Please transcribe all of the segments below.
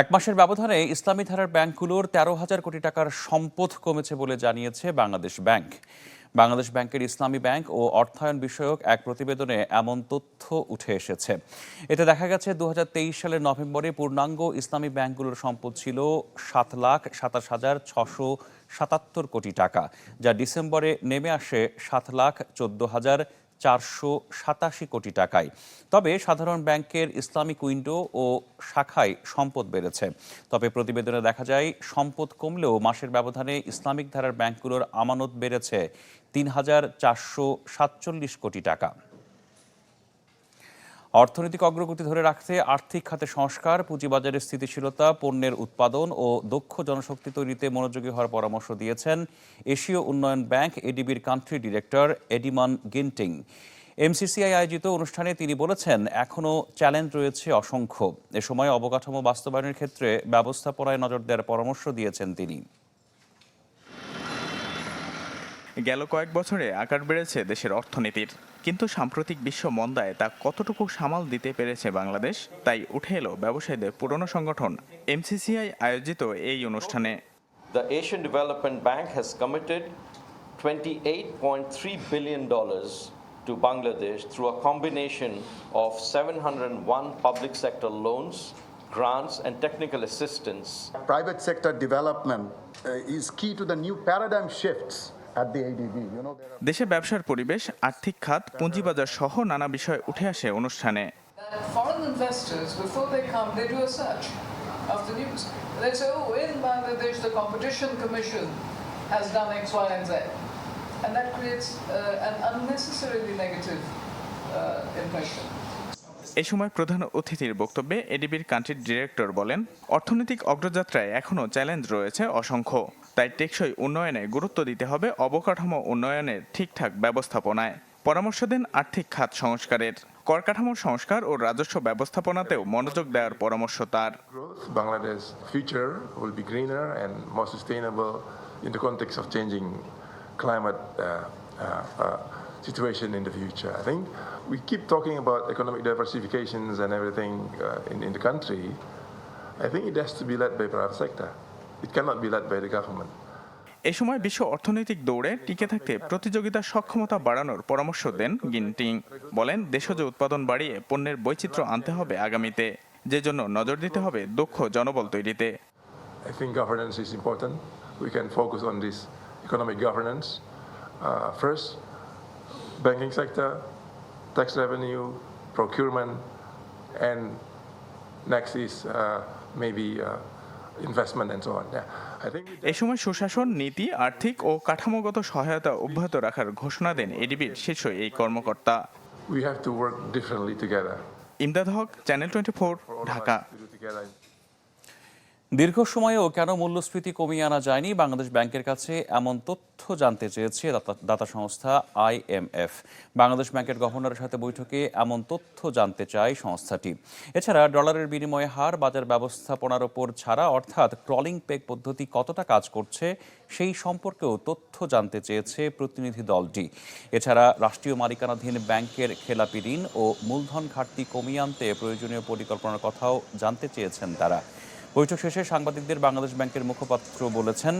এক মাসের ব্যবধানে ইসলামী ধারার ব্যাংকগুলোর তেরো হাজার কোটি টাকার সম্পদ কমেছে বলে জানিয়েছে বাংলাদেশ ব্যাংক। বাংলাদেশ ব্যাংকের ইসলামী ব্যাংক ও অর্থায়ন বিষয়ক এক প্রতিবেদনে এমন তথ্য উঠে এসেছে। এতে দেখা গেছে দু হাজার তেইশ সালের নভেম্বরে পূর্ণাঙ্গ ইসলামী ব্যাংকগুলোর সম্পদ ছিল সাত লাখ সাতাশ হাজার ছশো সাতাত্তর কোটি টাকা, যা ডিসেম্বরে নেমে আসে সাত লাখ চোদ্দ হাজার চারশো সাতাশি কোটি টাকায়। তবে সাধারণ ব্যাংকের ইসলামিক উইন্ডো ও শাখায় সম্পদ বেড়েছে। তবে প্রতিবেদনে দেখা যায়, সম্পদ কমলেও মাসের ব্যবধানে ইসলামিক ধারার ব্যাংকগুলোর আমানত বেড়েছে তিন হাজার চারশো সাতচল্লিশ কোটি টাকা। অর্থনৈতিক অগ্রগতি ধরে রাখতে আর্থিক খাতে সংস্কার পুঁজিবাজারের স্থিতিশীলতা, পণ্যের উৎপাদন ও দক্ষ জনশক্তি তৈরিতে মনোযোগী হওয়ার পরামর্শ দিয়েছেন এশীয় উন্নয়ন bank, এডিবির country director Edimon Ginting. MCCI আয়োজিত অনুষ্ঠানে তিনি বলেছেন এখনও চ্যালেঞ্জ রয়েছে অসংখ্য। এ সময় অবকাঠামো বাস্তবায়নের ক্ষেত্রে ব্যবস্থাপনায় নজর দেওয়ার পরামর্শ দিয়েছেন তিনি। গেল কয়েক বছরে আকার বেড়েছে দেশের অর্থনীতির। কিন্তু সাম্প্রতিক বিশ্ব মন্দায় তা কতটুকু সামাল দিতে পেরেছে বাংলাদেশ তাই উঠে এলো ব্যবসায়ীদের পুরনো সংগঠন এমসিসিআই আয়োজিত এই অনুষ্ঠানে The Asian Development Bank has committed $28.3 billion to Bangladesh through a combination of 701 public sector loans, grants, and technical assistance. Private sector development uh, is key to the new paradigm shifts দেশে ব্যবসার পরিবেশ আর্থিক খাত পুঁজিবাজার সহ নানা বিষয় উঠে আসে অনুষ্ঠানে। এ সময় প্রধান অতিথির বক্তব্যে এডিবির কান্ট্রি ডিরেক্টর বলেন অর্থনৈতিক অগ্রযাত্রায় এখনও চ্যালেঞ্জ রয়েছে অসংখ্য। তাই টেকসই উন্নয়নে গুরুত্ব দিতে হবে অবকাঠামো উন্নয়নের ঠিকঠাক ব্যবস্থাপনায়। পরামর্শ দিন আর্থিক খাত সংস্কারের। করকাঠামো সংস্কার ও রাজস্ব ব্যবস্থাপনাতেও মনোযোগ দেওয়ার পরামর্শ তার। Bangladesh future will be greener and more in the context of changing climate situation in the future I think we keep talking economic diversifications and everything in in the country I think it has to be by private sector It cannot be led by the government. এ সময় বিশ্ব অর্থনৈতিক দৌড়ে টিকে থাকতে প্রতিযোগিতার সক্ষমতা বাড়ানোর পরামর্শ দেন গিনটিং বলেন দেশজ উৎপাদন বাড়িয়ে পণ্যের বৈচিত্র্য আনতে হবে আগামীতে যে জন্য নজর দিতে হবে দক্ষ জনবল তৈরিতে I think governance is important. We can focus on this economic governance. Uh, first, banking sector, tax revenue, procurement, and next is uh, maybe uh, এ সময় সুশাসন নীতি আর্থিক ও কাঠামোগত সহায়তা অব্যাহত রাখার ঘোষণা দেন এডিবির শীর্ষ এই কর্মকর্তা। Imdad Haque channel twenty Dhaka. দীর্ঘ সময়েও কেন মূল্যস্ফীতি কমিয়ে আনা যায়নি বাংলাদেশ ব্যাংকের কাছে এমন তথ্য জানতে চেয়েছে দাতা- সংস্থা আইএমএফ বাংলাদেশ ব্যাংকের গভর্নরের সাথে বৈঠকে এমন তথ্য জানতে চায় সংস্থাটি। এছাড়া ডলারের বিনিময় হার, বাজার ব্যবস্থাপনার ওপর ছাড়া, অর্থাৎ ক্রলিং পেক পদ্ধতি কতটা কাজ করছে, সেই সম্পর্কেও তথ্য জানতে চেয়েছে প্রতিনিধি দলটি। এছাড়া রাষ্ট্রীয় মালিকানাধীন ব্যাংকের খেলাপি ঋণ ও মূলধন ঘাটতি কমিয়ে আনতে প্রয়োজনীয় পরিকল্পনার কথাও জানতে চেয়েছেন তারা। বৈঠক শেষে সাংবাদিকদের বাংলাদেশ ব্যাংকের মুখপাত্র বলেছেন,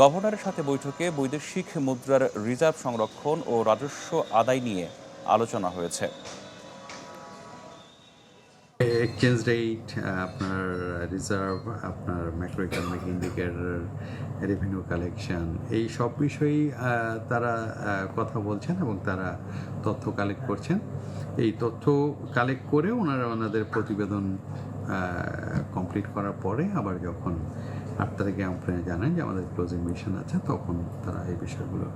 গভর্নরের সাথে বৈঠকে বৈদেশিক মুদ্রার রিজার্ভ সংরক্ষণ ও রাজস্ব আদায় নিয়ে আলোচনা হয়েছে। এক্সচেঞ্জ রেট আপনার রিজার্ভ, আপনার macro economic indicator revenue collection, এই সব বিষয়েই তারা কথা বলছেন এবং তারা তথ্য কালেক্ট করছেন। এই তথ্য কালেক্ট করে ওনারা ওনাদের প্রতিবেদন কমপ্লিট করার পরে আবার যখন তারিখে আপনারা জানেন যে আমাদের ক্লোজিং মিশন আছে, তখন তারা এই বিষয়গুলো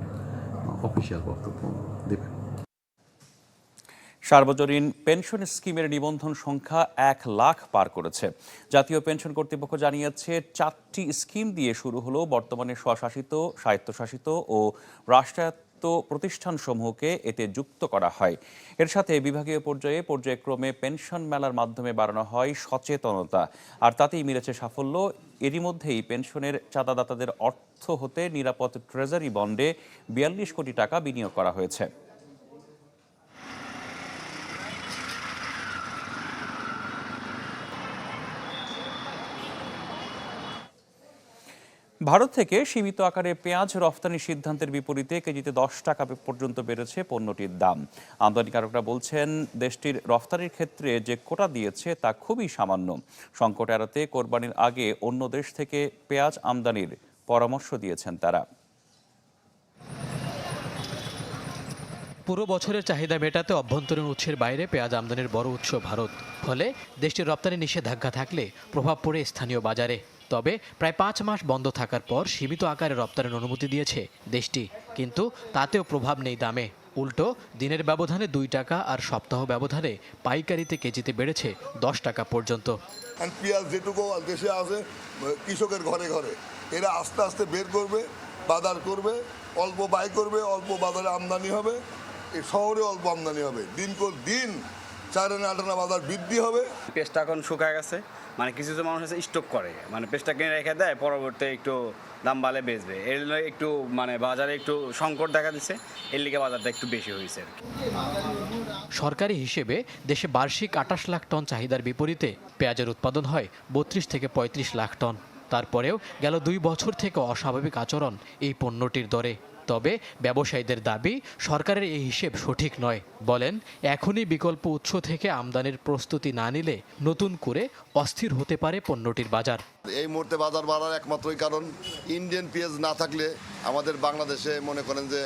অফিসিয়াল বক্তব্য দেবেন। সার্বজনীন পেনশন স্কিমের নিবন্ধন সংখ্যা এক লাখ পার করেছে। জাতীয় পেনশন কর্তৃপক্ষ জানিয়েছে, চারটি স্কিম দিয়ে শুরু হলো বর্তমানে স্বশাসিত, স্বায়ত্তশাসিত ও রাষ্ট্রায়ত্ত প্রতিষ্ঠানসমূহকে এতে যুক্ত করা হয়। এর সাথে বিভাগীয় পর্যায়ে পর্যায়ক্রমে পেনশন মেলার মাধ্যমে বাড়ানো হয় সচেতনতা। আর তাতেই মিলেছে সাফল্য। এরই মধ্যেই পেনশনের চাঁদাদাতাদের অর্থ হতে নিরাপদ ট্রেজারি বন্ডে বিয়াল্লিশ কোটি টাকা বিনিয়োগ করা হয়েছে। ভারত থেকে সীমিত আকারে পেঁয়াজ রফতানির সিদ্ধান্তের বিপরীতে কেজিতে দশ টাকা পর্যন্ত বেড়েছে পণ্যটির দাম। আমদানিকারকরা বলছেন, দেশটির রফতানির ক্ষেত্রে যে কোটা দিয়েছে তা খুবই সামান্য। সংকট এড়াতে কোরবানির আগে অন্য দেশ থেকে পেঁয়াজ আমদানির পরামর্শ দিয়েছেন তারা। পুরো বছরের চাহিদা মেটাতে অভ্যন্তরীণ উৎসের বাইরে পেঁয়াজ আমদানির বড় উৎস ভারত। ফলে দেশটির রপ্তানি নিষেধাজ্ঞা থাকলে প্রভাব পড়ে স্থানীয় বাজারে। তবে প্রায় পাঁচ মাস বন্ধ থাকার পর সীমিত আকারে রপ্তানির অনুমতি দিয়েছে দেশটি। কিন্তু তাতেও প্রভাব নেই দামে। উল্টো, দিনের ব্যবধানে দুই টাকা আর সপ্তাহ ব্যবধানে পাইকারিতে কেজিতে বেড়েছে দশ টাকা পর্যন্ত। পেঁয়াজ যেটুকু দেশে আছে, কৃষকের ঘরে ঘরে। এরা আস্তে আস্তে বের করবে, বাজার করবে, অল্প ব্যয় করবে, অল্প বাজারে আমদানি হবে। শহরে অল্প আমদানি হবে। দিন কর দিন চার আনা আট আনা বাজার বৃদ্ধি হবে। পেস্টটা এখন শুকায় গেছে। মানে কিছু কিছু মানুষ আছে স্টক করে। মানে পেস্টটা কিনে রেখে দেয় পরবর্তী একটু দাম বাড়লে বেচবে। এর জন্য একটু মানে বাজারে একটু সংকট দেখা দিচ্ছে এর লিগে বাজারটা একটু বেশি হয়েছে আর কি। সরকারি হিসেবে দেশে বার্ষিক আটাশ লাখ টন চাহিদার বিপরীতে পেঁয়াজের উৎপাদন হয় বত্রিশ থেকে ৩৫ লাখ টন। তারপরেও গেল দুই বছর থেকে অস্বাভাবিক আচরণ এই পণ্যটির দরে। তবে ব্যবসায়ীদের দাবি, সরকারের এই হিসেব সঠিক নয়। বলেন, এখনই বিকল্প উৎস থেকে আমদানির প্রস্তুতি না নিলে নতুন করে অস্থির হতে পারে পণ্যটির বাজার। এই মুহূর্তে বাজার বাড়ার একমাত্রই কারণ, ইন্ডিয়ান পেঁয়াজ না থাকলে আমাদের বাংলাদেশে মনে করেন যে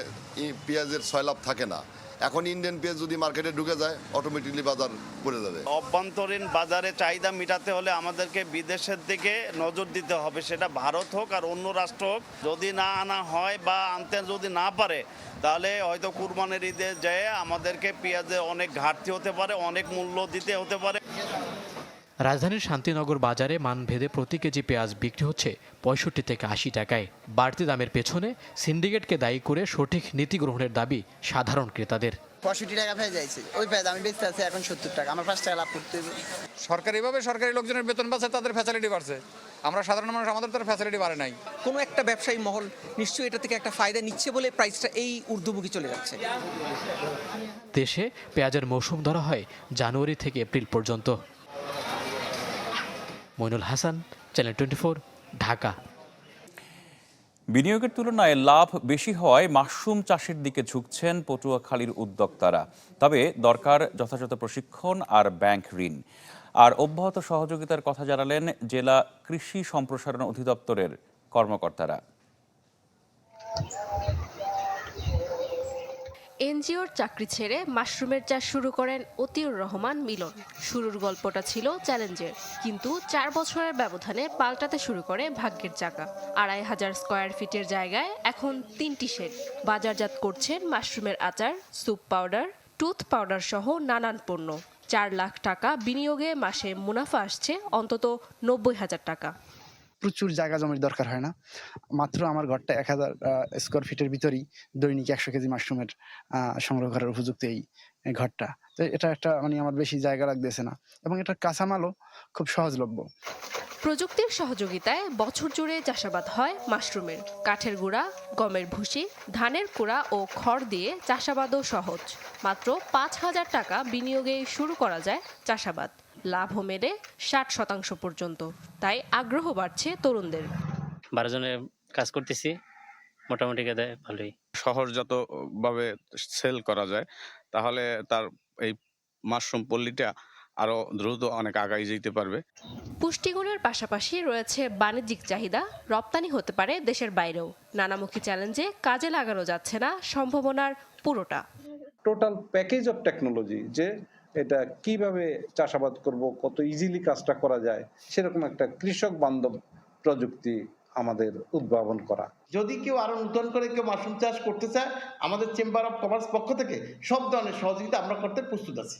পেঁয়াজের সয়লাভ থাকে না। এখন ইন্ডিয়ান পেঁয়াজ যদি মার্কেটে ঢুকে যায় অটোমেটিকলি বাজার পড়ে যাবে। অভ্যন্তরীণ বাজারে চাহিদা মেটাতে হলে আমাদেরকে বিদেশের দিকে নজর দিতে হবে, সেটা ভারত হোক আর অন্য রাষ্ট্র হোক। যদি না আনা হয় বা আনতে যদি না পারে, তাহলে হয়তো কুরবানের ঈদে যেয়ে আমাদেরকে পেঁয়াজে অনেক ঘাটতি হতে পারে, অনেক মূল্য দিতে হতে পারে। রাজধানীর শান্তিনগর বাজারে মানভেদে প্রতি কেজি পেঁয়াজ বিক্রি হচ্ছে পঁয়ষট্টি থেকে আশি টাকায়। বাড়তি দামের পেছনে সিন্ডিকেটকে দায়ী করে সঠিক নীতি গ্রহণের দাবি সাধারণ ক্রেতাদের। পঁয়ষট্টি টাকা পেয়ে যাইছে। ওই পেঁয়াজ আমি বেচতে আছি এখন সত্তর টাকা। আমার পাঁচ টাকা লাভ করতে হবে সরকারিভাবে সরকারি লোকজনের বেতন বাড়ছে তাদের ফ্যাসিলিটি বাড়ছে। আমরা সাধারণ মানুষ আমাদের তো ফ্যাসিলিটি বাড়ে নাই। কোনো একটা ব্যবসায়ী মহল নিশ্চয়ই এটা থেকে একটা ফায়দা নিচ্ছে বলে প্রাইসটা এই ঊর্ধ্বমুখী চলে যাচ্ছে। দেশে পেঁয়াজের মৌসুম ধরা হয় জানুয়ারি থেকে এপ্রিল পর্যন্ত। Moinul Hasan channel twenty four Dhaka. বিনিয়োগের তুলনায় লাভ বেশি হওয়ায় মাশরুম চাষের দিকে ঝুঁকছেন পটুয়াখালীর উদ্যোক্তারা। তবে দরকার যথাযথ প্রশিক্ষণ আর ব্যাংক ঋণ। আর অব্যাহত সহযোগিতার কথা জানালেন জেলা কৃষি সম্প্রসারণ অধিদপ্তরের কর্মকর্তারা। এনজিওর চাকরি ছেড়ে মাশরুমের চাষ শুরু করেন অতিউর রহমান মিলন। শুরুর গল্পটা ছিল চ্যালেঞ্জের, কিন্তু চার বছরের ব্যবধানে পাল্টাতে শুরু করে ভাগ্যের চাকা। আড়াই হাজার স্কোয়ার ফিটের জায়গায় এখন তিনটি শেড বাজারজাত করছেন মাশরুমের আচার স্যুপ পাউডার টুথ পাউডার সহ নানান পণ্য। চার লাখ টাকা বিনিয়োগে মাসে মুনাফা আসছে অন্তত নব্বই হাজার টাকা। প্রচুর জায়গা জমির দরকার হয় না। মাত্র আমার ঘরটা এক হাজার স্কোয়ার ফিটের ভিতরেই দৈনিক একশো কেজি মাশরুমের সংগ্রহ করার উপযুক্ত এই ঘরটা। তো এটা একটা মানে আমার বেশি জায়গা লাগতেছে না। এবং এটা কাঁচামালও খুব সহজলভ্য। প্রযুক্তির সহযোগিতায় বছর জুড়ে চাষাবাদ হয় মাশরুমের। কাঠের গুঁড়া, গমের ভুসি, ধানের কুড়া ও খড় দিয়ে চাষাবাদও সহজ। মাত্র পাঁচ হাজার টাকা বিনিয়োগে শুরু করা যায় চাষাবাদ। লাভও মেলে ষাট শতাংশ পর্যন্ত। তাই আগ্রহ বাড়ছে তরুণদের। বারো জনের কাজ করতেছি মোটামুটি দেয় ভালোই। সহজজাতভাবে সেল করা যায় তাহলে তার এই মাশরুম পল্লীটা আরও দ্রুত অনেক আগাই যেতে পারবে। পুষ্টিগুণের পাশাপাশি রয়েছে বাণিজ্যিক চাহিদা রপ্তানি হতে পারে দেশের বাইরেও। নানামুখী চ্যালেঞ্জে কাজে লাগানো যাচ্ছে না সম্ভাবনার পুরোটা। টোটাল প্যাকেজ অফ টেকনোলজি যে এটা কীভাবে চাষাবাদ করব কত ইজিলি কাজটা করা যায় সেরকম একটা কৃষক বান্ধব প্রযুক্তি আমাদের উদ্ভাবন করা। যদি কেউ আরও নতুন করে কেউ মাশরুম চাষ করতে চায় আমাদের চেম্বার অফ কমার্স পক্ষ থেকে সব ধরনের সহযোগিতা আমরা করতে প্রস্তুত আছি।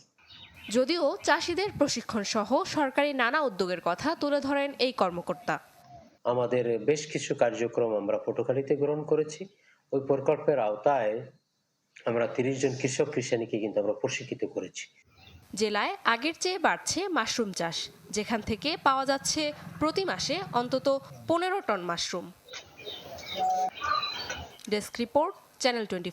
যদিও চাষিদের প্রশিক্ষণ সহ সরকারি নানা উদ্যোগের কথা তুলে ধরেন এই কর্মকর্তা। আমাদের বেশ কিছু কার্যক্রম আমরা পটুখালীতে গ্রহণ করেছি। ওই প্রকল্পের আওতায় আমরা তিরিশ জন কৃষক কৃষানীকে কিন্তু আমরা প্রশিক্ষিত করেছি। জেলায় আগের চেয়ে বাড়ছে মাশরুম চাষ, যেখান থেকে পাওয়া যাচ্ছে প্রতি মাসে অন্তত পনেরো ton mushroom. Desk report, channel twenty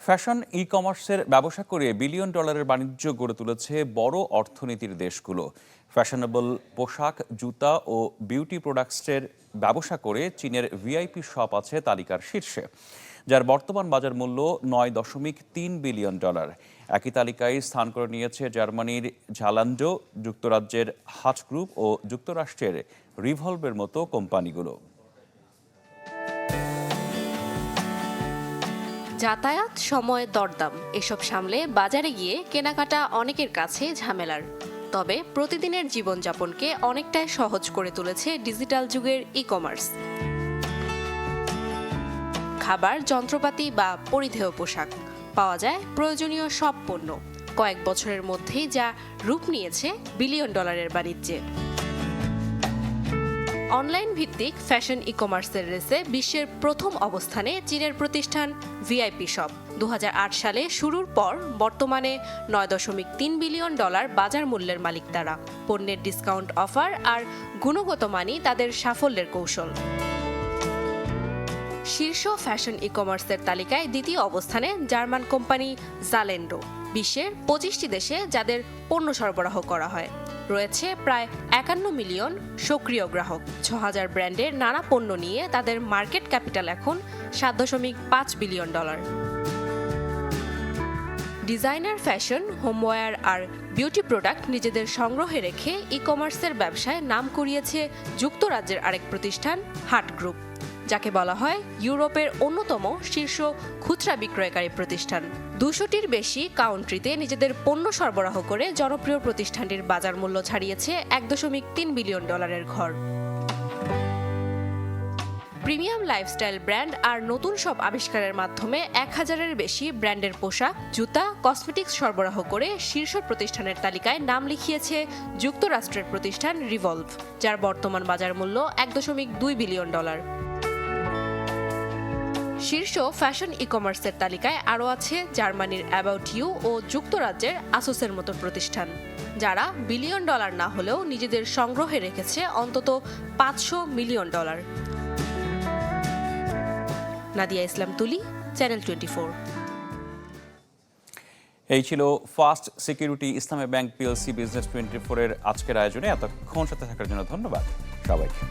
fashion ই কমার্সের ব্যবসা করে বিলিয়ন ডলারের বাণিজ্য গড়ে তুলেছে বড় অর্থনীতির দেশগুলো। ফ্যাশনেবল পোশাক, জুতা ও বিউটি প্রোডাক্টসের ব্যবসা করে চীনের ভিআইপি শপ আছে তালিকার শীর্ষে, যার বর্তমান বাজার মূল্য নয় দশমিক তিন বিলিয়ন ডলার। একই তালিকায় স্থান করে নিয়েছে জার্মানির ঝালান্ডো যুক্তরাজ্যের হাচ গ্রুপ ও যুক্তরাষ্ট্রের রিভলভের মতো কোম্পানিগুলো। যাতায়াত, সময়, দরদাম, এসব সামলে বাজারে গিয়ে কেনাকাটা অনেকের কাছে ঝামেলার। তবে প্রতিদিনের জীবনযাপনকে অনেকটাই সহজ করে তুলেছে ডিজিটাল যুগের ই কমার্স খাবার, যন্ত্রপাতি বা পরিধেয় পোশাক। পাওয়া যায় প্রয়োজনীয় সব পণ্য। কয়েক বছরের মধ্যেই যা রূপ নিয়েছে বিলিয়ন ডলারের বাণিজ্যে। অনলাইন ভিত্তিক ফ্যাশন ই কমার্সের রেসে বিশ্বের প্রথম অবস্থানে চীনের প্রতিষ্ঠান ভিআইপি শপ। দু হাজার আট সালে শুরুর পর বর্তমানে নয় দশমিক তিন বিলিয়ন ডলার বাজার মূল্যের মালিক তারা। পণ্যের ডিসকাউন্ট অফার আর গুণগত মানই তাদের সাফল্যের কৌশল। শীর্ষ ফ্যাশন ই কমার্সের তালিকায় দ্বিতীয় অবস্থানে জার্মান কোম্পানি জালেন্ডো বিশ্বের পঁচিশটি দেশে যাদের পণ্য সরবরাহ করা হয়। রয়েছে প্রায় একান্ন মিলিয়ন সক্রিয় গ্রাহক। ছ হাজার ব্র্যান্ডের নানা পণ্য নিয়ে তাদের মার্কেট ক্যাপিটাল এখন সাত দশমিক পাঁচ billion dollar. Designer fashion, homeware আর বিউটি প্রোডাক্ট নিজেদের সংগ্রহে রেখে ই কমার্সের ব্যবসায় নাম কুড়িয়েছে যুক্তরাজ্যের আরেক প্রতিষ্ঠান হাট গ্রুপ। যাকে বলা হয় ইউরোপের অন্যতম শীর্ষ খুচরা বিক্রয়কারী প্রতিষ্ঠান। দুশোটির বেশি কাউন্ট্রিতে নিজেদের পণ্য সরবরাহ করে জনপ্রিয় প্রতিষ্ঠানটির বাজার মূল্য ছাড়িয়েছে এক দশমিক তিন বিলিয়ন ডলারের ঘর। প্রিমিয়াম লাইফস্টাইল ব্র্যান্ড আর নতুন সব আবিষ্কারের মাধ্যমে এক হাজারের বেশি ব্র্যান্ডের পোশাক, জুতা, কসমেটিক্স সরবরাহ করে শীর্ষ প্রতিষ্ঠানের তালিকায় নাম লিখিয়েছে যুক্তরাষ্ট্রের প্রতিষ্ঠান রিভলভ, যার বর্তমান বাজার মূল্য এক দশমিক দুই বিলিয়ন ডলার। শীর্ষ ফ্যাশন ই কমার্সের তালিকায় আরও আছে জার্মানির অ্যাবাউট ইউ ও যুক্তরাজ্যের আসোসের মতো প্রতিষ্ঠান, যারা বিলিয়ন ডলার না হলেও নিজেদের সংগ্রহে রেখেছে অন্তত পাঁচশো মিলিয়ন ডলার। নাদিয়া ইসলাম তুলি চ্যানেল টোয়েন্টি এই ছিল first security Islami bank PLC business twenty ফোরের আজকের আয়োজনে। এতক্ষণ সাথে থাকার জন্য ধন্যবাদ। সবাইকে।